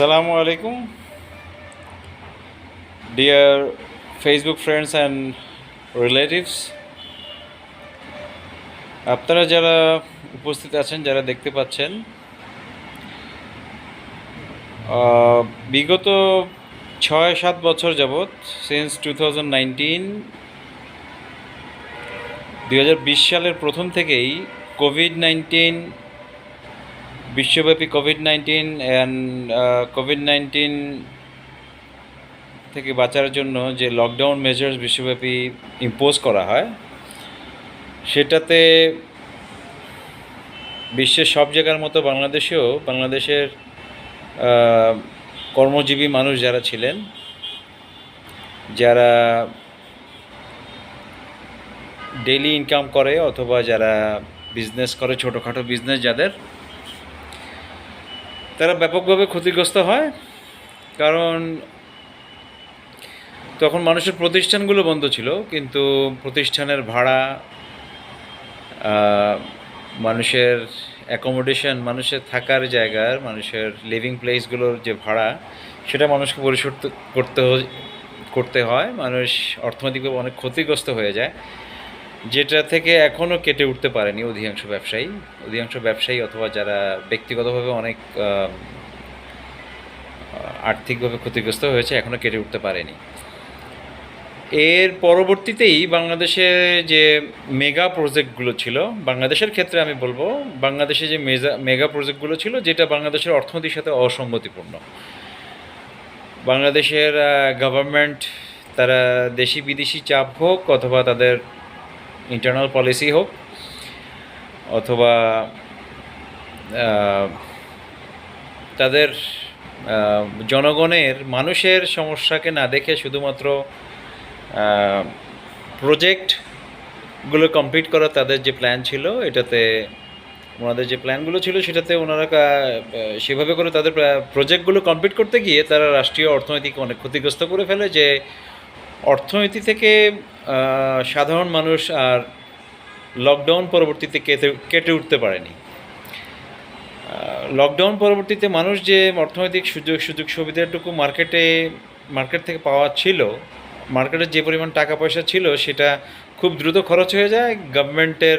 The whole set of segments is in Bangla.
Assalamu alaikum, dear Facebook friends and relatives আপনারা যারা উপস্থিত আছেন যারা দেখতে পাচ্ছেন বিগত ছয় সাত বছর যাবৎ সিন্স টু থাউজেন্ড নাইনটিন সালের প্রথম থেকেই কোভিড নাইন্টিন বিশ্বব্যাপী COVID nineteen and COVID nineteen থেকে বাঁচার জন্য যে লকডাউন মেজার্স বিশ্বব্যাপী ইম্পোজ করা হয়, সেটাতে বিশ্বের সব জায়গার মতো বাংলাদেশেও, বাংলাদেশের কর্মজীবী মানুষ যারা ছিলেন, যারা ডেইলি ইনকাম করে অথবা যারা বিজনেস করে, ছোটোখাটো বিজনেস যাদের তারা ব্যাপকভাবে ক্ষতিগ্রস্ত হয়, কারণ তখন মানুষের প্রতিষ্ঠানগুলো বন্ধ ছিল, কিন্তু প্রতিষ্ঠানের ভাড়া মানুষের অ্যাকোমোডেশন মানুষের থাকার জায়গার, মানুষের লিভিং প্লেসগুলোর যে ভাড়া, সেটা মানুষকে পরিশোধ করতে করতে হয়। মানুষ অর্থনৈতিকভাবে অনেক ক্ষতিগ্রস্ত হয়ে যায়। যেটা থেকে এখনও কেটে উঠতে পারেনি অধিকাংশ ব্যবসায়ী। অধিকাংশ ব্যবসায়ী অথবা যারা ব্যক্তিগতভাবে অনেক আর্থিকভাবে ক্ষতিগ্রস্ত হয়েছে এখনও কেটে উঠতে পারেনি। এর পরবর্তীতেই বাংলাদেশে যে মেগা প্রজেক্টগুলো ছিল, বাংলাদেশের ক্ষেত্রে আমি বলব, বাংলাদেশে যে মেজা, মেগা প্রজেক্টগুলো ছিল, যেটা বাংলাদেশের অর্থনীতির সাথে অসঙ্গতিপূর্ণ। বাংলাদেশের গভর্নমেন্ট তারা দেশি বিদেশি চাপ হোক অথবা তাদের ইন্টারনাল পলিসি হোক, অথবা তাদের জনগণের, মানুষের সমস্যাকে না দেখে শুধুমাত্র প্রজেক্টগুলো কমপ্লিট করা তাদের যে প্ল্যান ছিল, এটাতে ওনাদের যে প্ল্যানগুলো ছিল, সেটাতে ওনারা সেভাবে করে তাদের প্রজেক্টগুলো কমপ্লিট করতে গিয়ে তারা রাষ্ট্রীয় অর্থনীতিকে অনেক ক্ষতিগ্রস্ত করে ফেলে যে অর্থনীতি থেকে সাধারণ মানুষ আর লকডাউন পরবর্তীতে কেটে কেটে উঠতে পারেনি। লকডাউন পরবর্তীতে মানুষ যে অর্থনৈতিক সুযোগ সুযোগ সুবিধাটুকু মার্কেটে মার্কেট থেকে পাওয়া ছিল মার্কেটে যে পরিমাণ টাকা পয়সা ছিল, সেটা খুব দ্রুত খরচ হয়ে যায় গভর্নমেন্টের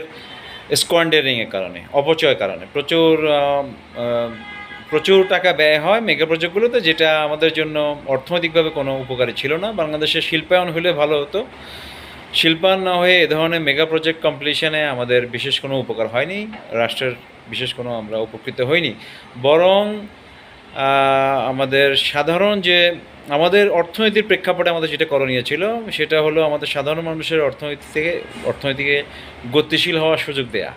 স্কোয়ান্ডারিংয়ের কারণে অপচয়ের কারণে। প্রচুর প্রচুর টাকা ব্যয় হয় মেগা প্রজেক্টগুলোতে, যেটা আমাদের জন্য অর্থনৈতিকভাবে কোনো উপকারী ছিল না। বাংলাদেশের শিল্পায়ন হলে ভালো হতো। শিল্পায়ন না হয়ে এ ধরনের মেগা প্রজেক্ট কমপ্লিশনে আমাদের বিশেষ কোনো উপকার হয়নি। রাষ্ট্রের বিশেষ কোনো আমরা উপকৃত হইনি। বরং আমাদের সাধারণ যে, আমাদের অর্থনীতির প্রেক্ষাপটে আমাদের যেটা করণীয় ছিল, সেটা হলো আমাদের সাধারণ মানুষের অর্থনীতি থেকে, অর্থনীতিকে গতিশীল হওয়ার সুযোগ দেয়া।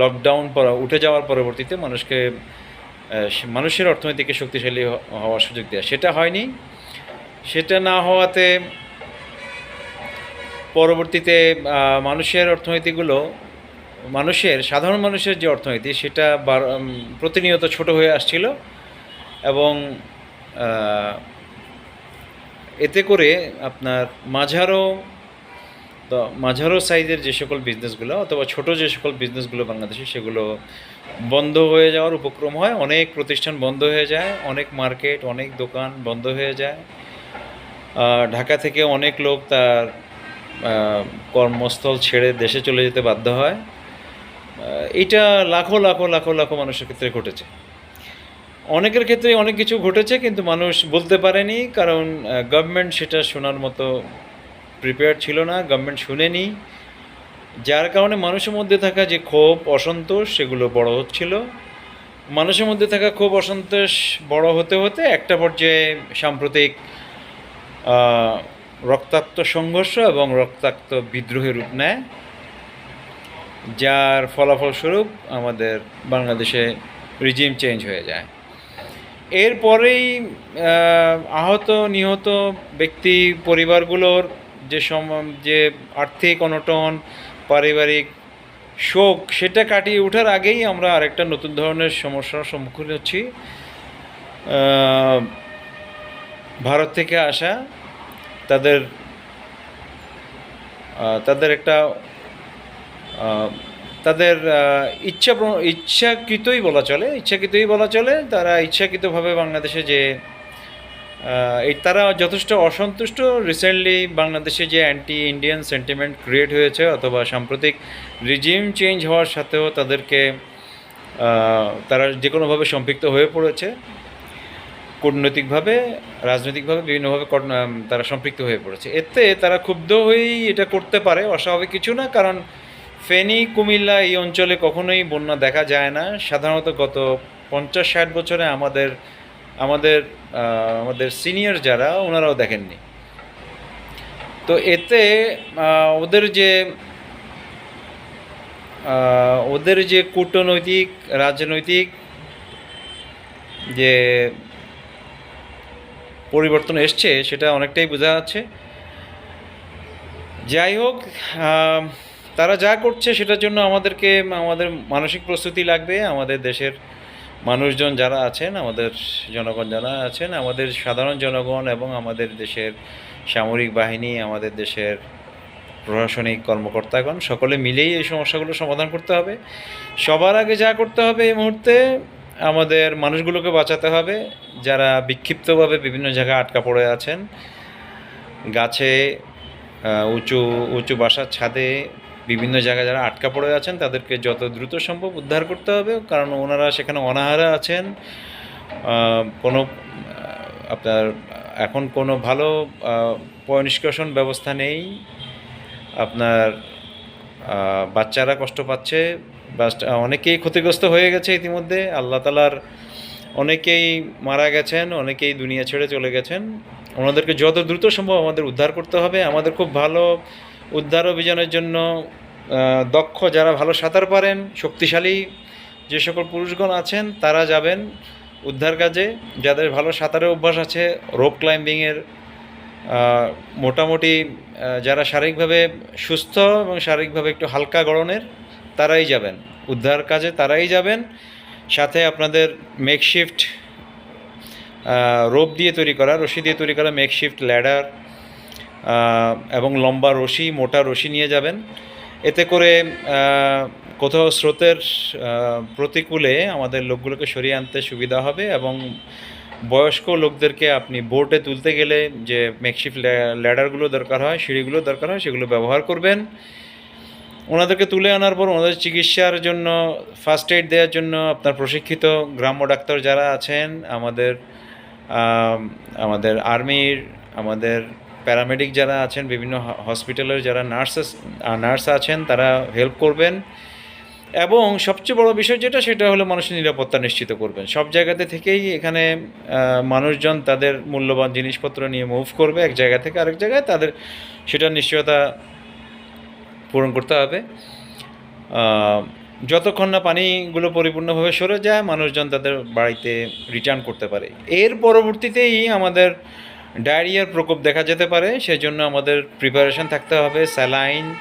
লকডাউন পর, উঠে যাওয়ার পরবর্তীতে মানুষকে মানুষের অর্থনীতিকে শক্তিশালী হওয়ার সুযোগ দেয়া। সেটা হয়নি। সেটা না হওয়াতে পরবর্তীতে মানুষের অর্থনীতিগুলো, মানুষের, সাধারণ মানুষের যে অর্থনীতি, সেটা প্রতিনিয়ত ছোট হয়ে আসছিল এবং এতে করে আপনার মাঝারো তো মাঝারো সাইজের যে সকল বিজনেসগুলো অথবা ছোট যে সকল বিজনেসগুলো বাংলাদেশে, সেগুলো বন্ধ হয়ে যাওয়ার উপক্রম হয়। অনেক প্রতিষ্ঠান বন্ধ হয়ে যায়, অনেক মার্কেট, অনেক দোকান বন্ধ হয়ে যায়। ঢাকা থেকে অনেক লোক তার কর্মস্থল ছেড়ে দেশে চলে যেতে বাধ্য হয়। এটা লাখো লাখো লাখো লাখো মানুষের ক্ষেত্রে ঘটেছে। অনেকের ক্ষেত্রে অনেক কিছু ঘটেছে, কিন্তু মানুষ বলতে পারেনি, কারণ গভর্নমেন্ট সেটা শোনার মতো প্রিপেয়ার ছিল না গভর্নমেন্ট শুনেনি। যার কারণে মানুষের মধ্যে থাকা যে ক্ষোভ, অসন্তোষ, সেগুলো বড় হচ্ছিল। মানুষের মধ্যে থাকা ক্ষোভ, অসন্তোষ বড় হতে হতে একটা পর্যায়ে সাম্প্রতিক রক্তাক্ত সংঘর্ষ এবং রক্তাক্ত বিদ্রোহের রূপ নেয়, যার ফলাফলস্বরূপ আমাদের বাংলাদেশে রিজিম চেঞ্জ হয়ে যায়। এরপরেই আহত, নিহত ব্যক্তি পরিবারগুলোর যে সম, যে আর্থিক অনটন, পারিবারিক শোক, সেটা কাটিয়ে ওঠার আগেই আমরা আরেকটা নতুন ধরনের সমস্যার সম্মুখীন হচ্ছি। ভারত থেকে আসা তাদের তাদের একটা তাদের ইচ্ছা ইচ্ছাকৃতই বলা চলে, ইচ্ছাকৃতই বলা চলে, তারা ইচ্ছাকৃতভাবে বাংলাদেশে যে এই তারা যথেষ্ট অসন্তুষ্ট রিসেন্টলি বাংলাদেশে যে অ্যান্টি ইন্ডিয়ান সেন্টিমেন্ট ক্রিয়েট হয়েছে অথবা সাম্প্রতিক রিজিম চেঞ্জ হওয়ার সাথেও তাদেরকে তারা যে কোনোভাবে সম্পৃক্ত হয়ে পড়েছে, কূটনৈতিকভাবে, রাজনৈতিকভাবে, বিভিন্নভাবে তারা সম্পৃক্ত হয়ে পড়েছে। এতে তারা ক্ষুব্ধ হয়েই এটা করতে পারে, অস্বাভাবিক কিছু না, কারণ ফেনী, কুমিল্লা এই অঞ্চলে কখনোই বন্যা দেখা যায় না। সাধারণত গত পঞ্চাশ ষাট বছরে আমাদের আমাদের আমাদের সিনিয়র যারা, ওনারাও দেখেননি। তো এতে ওদের যে ওদের যে কূটনৈতিক, রাজনৈতিক যে পরিবর্তন এসছে, সেটা অনেকটাই বোঝা যাচ্ছে। যাই হোক তারা যা করছে, সেটার জন্য আমাদেরকে, আমাদের মানসিক প্রস্তুতি লাগবে, আমাদের দেশের মানুষজন যারা আছেন, আমাদের জনগণ যারা আছেন, আমাদের সাধারণ জনগণ এবং আমাদের দেশের সামরিক বাহিনী, আমাদের দেশের প্রশাসনিক কর্মকর্তাগণ, সকলে মিলেই এই সমস্যাগুলো সমাধান করতে হবে। সবার আগে যা করতে হবে এই মুহূর্তে, আমাদের মানুষগুলোকে বাঁচাতে হবে। যারা বিক্ষিপ্তভাবে বিভিন্ন জায়গায় আটকা পড়ে আছেন, গাছে উঁচু উঁচু বাসার ছাদে বিভিন্ন জায়গায় যারা আটকা পড়ে আছেন, তাদেরকে যত দ্রুত সম্ভব উদ্ধার করতে হবে, কারণ ওনারা সেখানে অনাহারে আছেন। কোনো আপনার, এখন কোনো ভালো পয়ঃনিষ্কাশন ব্যবস্থা নেই। আপনার বাচ্চারা কষ্ট পাচ্ছে অনেকেই ক্ষতিগ্রস্ত হয়ে গেছে ইতিমধ্যে। আল্লাহ তালার অনেকেই মারা গেছেন, অনেকেই দুনিয়া ছেড়ে চলে গেছেন। ওনাদেরকে যত দ্রুত সম্ভব আমাদের উদ্ধার করতে হবে। আমাদের খুব ভালো উদ্ধার অভিযানের জন্য দক্ষ যারা ভালো সাঁতার পারেন, শক্তিশালী যে সকল পুরুষগণ আছেন, তারা যাবেন উদ্ধার কাজে। যাদের ভালো সাঁতারের অভ্যাস আছে, রোপ ক্লাইম্বিংয়ের মোটামুটি যারা শারীরিকভাবে সুস্থ এবং শারীরিকভাবে একটু হালকা গড়নের, তারাই যাবেন। উদ্ধার কাজে তারাই যাবেন। সাথে আপনাদের মেকশিফট রোপ দিয়ে তৈরি করা, রশি দিয়ে তৈরি করা মেকশিফট ল্যাডার এবং লম্বা রশি, মোটা রশি নিয়ে যাবেন। এতে করে কোথাও স্রোতের প্রতিকূলে আমাদের লোকগুলোকে সরিয়ে আনতে সুবিধা হবে এবং বয়স্ক লোকদেরকে আপনি বোটে তুলতে গেলে যে মেকশিফট ল্যাডারগুলো দরকার হয়, সিঁড়িগুলো দরকার হয়, সেগুলো ব্যবহার করবেন। ওনাদেরকে তুলে আনার পর ওনাদের চিকিৎসার জন্য ফার্স্ট এইড দেওয়ার জন্য আপনার প্রশিক্ষিত গ্রাম্য ডাক্তার যারা আছেন, আমাদের আমাদের আর্মির আমাদের প্যারামেডিক যারা আছেন, বিভিন্ন হসপিটালের যারা নার্সেস নার্স আছেন, তারা হেল্প করবেন। এবং সবচেয়ে বড় বিষয় যেটা, সেটা হলো মানুষের নিরাপত্তা নিশ্চিত করবেন। সব জায়গাতে থেকেই এখানে মানুষজন তাদের মূল্যবান জিনিসপত্র নিয়ে মুভ করবে। এক জায়গা থেকে আরেক জায়গায় তাদের সেটা নিশ্চয়তা পূরণ করতে হবে। যতক্ষণ না পানিগুলো পরিপূর্ণভাবে সরে যায়, মানুষজন তাদের বাড়িতে রিটার্ন করতে পারে। এর পরবর্তীতেই আমাদের ডায়রিয়ার প্রকোপ দেখা যেতে পারে, সেজন্য আমাদের প্রিপারেশন থাকতে হবে স্যালাইন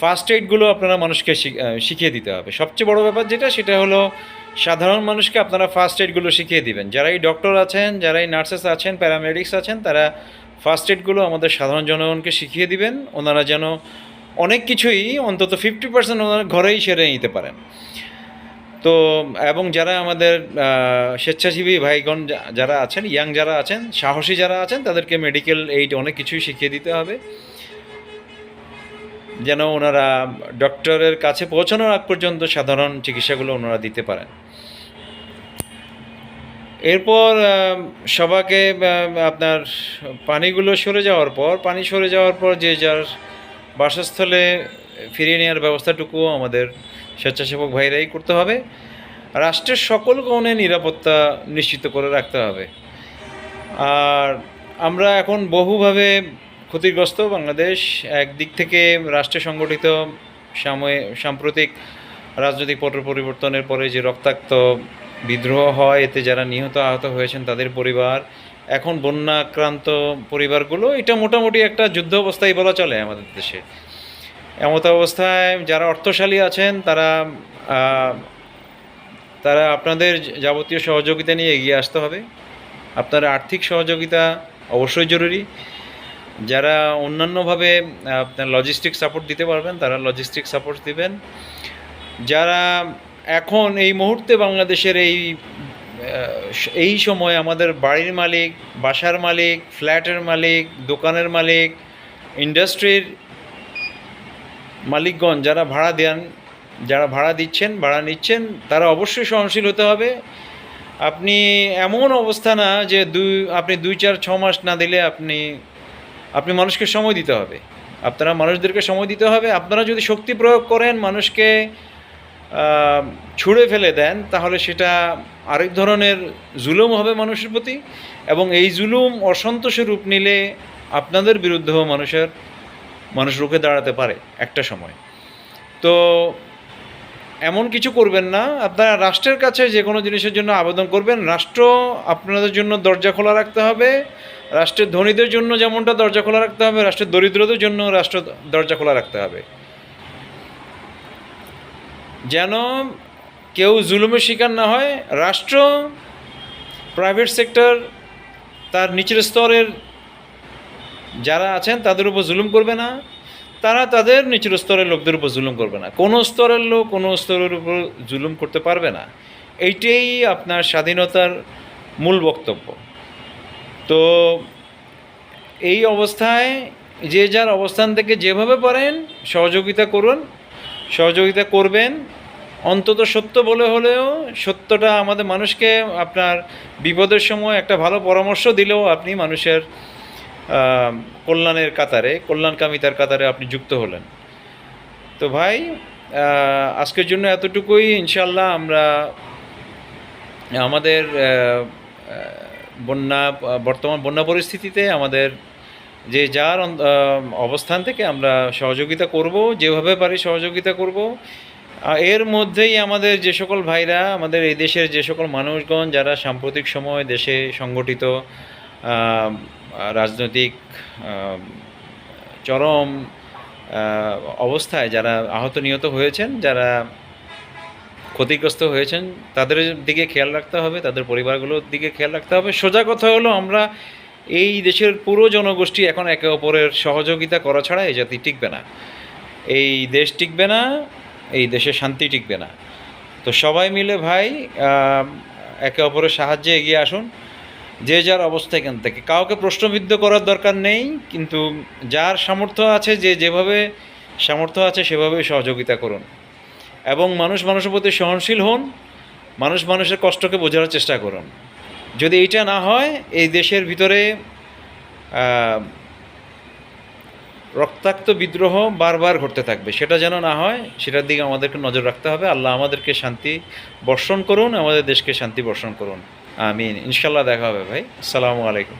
ফার্স্ট এইডগুলো আপনারা মানুষকে শিখ- শিখিয়ে দিতে হবে। সবচেয়ে বড় ব্যাপার যেটা, সেটা হলো সাধারণ মানুষকে আপনারা ফার্স্ট এইডগুলো শিখিয়ে দিবেন। যারা এই ডক্টর আছেন, যারা এই নার্সেস আছেন প্যারামেডিক্স আছেন, তারা ফার্স্ট এইডগুলো আমাদের সাধারণ জনগণকে শিখিয়ে দিবেন। ওনারা যেন অনেক কিছুই অন্তত ফিফটি পার্সেন্ট ওনারা ঘরেই সেরে নিতে পারেন। তো, এবং যারা আমাদের স্বেচ্ছাসেবী ভাইগণ যারা আছেন, ইয়াং যারা আছেন, সাহসী যারা আছেন, তাদেরকে মেডিকেল এইড অনেক কিছুই শিখিয়ে দিতে হবে। যেন ওনারা ডক্টরের কাছে পৌঁছানোর আগ পর্যন্ত সাধারণ চিকিৎসাগুলো ওনারা দিতে পারেন। এরপর সবাকে আপনার পানিগুলো সরে যাওয়ার পর, পানি সরে যাওয়ার পর যে যার বাসস্থলে ফিরিয়ে নেওয়ার ব্যবস্থাটুকুও আমাদের স্বেচ্ছাসেবক ভাইরাই করতে হবে। রাষ্ট্রের সকল গণে নিরাপত্তা নিশ্চিত করে রাখতে হবে। আর আমরা এখন বহুভাবে ক্ষতিগ্রস্ত বাংলাদেশ। একদিক থেকে রাষ্ট্রে সংগঠিত সাময়িক সাম্প্রতিক রাজনৈতিক পট পরিবর্তনের পরে যে রক্তাক্ত বিদ্রোহ হয়, এতে যারা নিহত আহত হয়েছেন তাদের পরিবার, এখন বন্যা আক্রান্ত পরিবারগুলো, এটা মোটামুটি একটা যুদ্ধ অবস্থায় বলা চলে আমাদের দেশে। এমত অবস্থায় যারা অর্থশালী আছেন, তারা তারা আপনাদের যাবতীয় সহযোগিতা নিয়ে এগিয়ে আসতে হবে। আপনার আর্থিক সহযোগিতা অবশ্যই জরুরি। যারা অন্যান্যভাবে আপনার লজিস্টিক সাপোর্ট দিতে পারবেন, তারা লজিস্টিক সাপোর্ট দিবেন। যারা এখন এই মুহূর্তে বাংলাদেশের এই এই সময় আমাদের বাড়ির মালিক, বাসার মালিক, ফ্ল্যাটের মালিক, দোকানের মালিক ইন্ডাস্ট্রির মালিকগণ যারা ভাড়া দেন, যারা ভাড়া দিচ্ছেন, ভাড়া নিচ্ছেন, তারা অবশ্যই সহনশীল হতে হবে। আপনি এমন অবস্থা না যে দুই, আপনি দুই, চার, ছ মাস না দিলে আপনি আপনি মানুষকে সময় দিতে হবে। আপনারা মানুষদেরকে সময় দিতে হবে। আপনারা যদি শক্তি প্রয়োগ করেন, মানুষকে ছুঁড়ে ফেলে দেন, তাহলে সেটা আরেক ধরনের জুলুম হবে মানুষের প্রতি এবং এই জুলুম অসন্তোষের রূপ নিলে আপনাদের বিরুদ্ধেও মানুষের মানুষ রুখে দাঁড়াতে পারে একটা সময়। তো এমন কিছু করবেন না। আপনারা রাষ্ট্রের কাছে যে কোনো জিনিসের জন্য আবেদন করবেন। রাষ্ট্র আপনাদের জন্য দরজা খোলা রাখতে হবে। রাষ্ট্রের ধনীদের জন্য যেমনটা দরজা খোলা রাখতে হবে, রাষ্ট্রের দরিদ্রদের জন্য রাষ্ট্র দরজা খোলা রাখতে হবে। যেন কেউ জুলুমের শিকার না হয়। রাষ্ট্র প্রাইভেট সেক্টর তার নিচের স্তরের যারা আছেন তাদের উপর জুলুম করবে না, তারা তাদের নিচের স্তরের লোকদের উপর জুলুম করবে না। কোনো স্তরের লোক কোনো স্তরের উপর জুলুম করতে পারবে না। এইটাই আপনার স্বাধীনতার মূল বক্তব্য। তো এই অবস্থায় যে যার অবস্থান থেকে যেভাবে পারেন সহযোগিতা করুন, সহযোগিতা করবেন। অন্তত সত্য বলে হলেও সত্যটা আমাদের মানুষকে আপনার বিপদের সময় একটা ভালো পরামর্শ দিলেও আপনি মানুষের কল্যাণের কাতারে, কল্যাণকামিতার কাতারে আপনি যুক্ত হলেন। তো ভাই আজকের জন্য এতটুকুই। ইনশাল্লাহ আমরা, আমাদের বন্যা, বর্তমান বন্যা পরিস্থিতিতে আমাদের যে যার অবস্থান থেকে আমরা সহযোগিতা করব, যেভাবে পারি সহযোগিতা করব। এর মধ্যেই আমাদের যে সকল ভাইরা, আমাদের এই দেশের যে সকল মানুষগণ যারা সাম্প্রতিক সময় দেশে সংগঠিত রাজনৈতিক চরম অবস্থায় যারা আহত নিহত হয়েছেন, যারা ক্ষতিগ্রস্ত হয়েছেন, তাদের দিকে খেয়াল রাখতে হবে, তাদের পরিবারগুলোর দিকে খেয়াল রাখতে হবে। সোজা কথা হলো, আমরা এই দেশের পুরো জনগোষ্ঠী এখন একে অপরের সহযোগিতা করা ছাড়া এই জাতি টিকবে না। এই দেশ টিকবে না, এই দেশে শান্তি টিকবে না। তো সবাই মিলে ভাই একে অপরের সাহায্যে এগিয়ে আসুন। যে যার অবস্থা এখান থেকে। কাউকে প্রশ্নবিদ্ধ করার দরকার নেই, কিন্তু যার সামর্থ্য আছে যে যেভাবে সামর্থ্য আছে সেভাবে সহযোগিতা করুন। এবং মানুষ মানুষের প্রতি সহনশীল হন, মানুষ মানুষের কষ্টকে বোঝার চেষ্টা করুন। যদি এইটা না হয়, এই দেশের ভিতরে রক্তাক্ত বিদ্রোহ বারবার ঘটতে থাকবে। সেটা যেন না হয়, সেটার দিকে আমাদেরকে নজর রাখতে হবে। আল্লাহ আমাদেরকে শান্তি বর্ষণ করুন, আমাদের দেশকে শান্তি বর্ষণ করুন। আমিন। ইনশাল্লাহ দেখা হবে ভাই। আসসালামু আলাইকুম।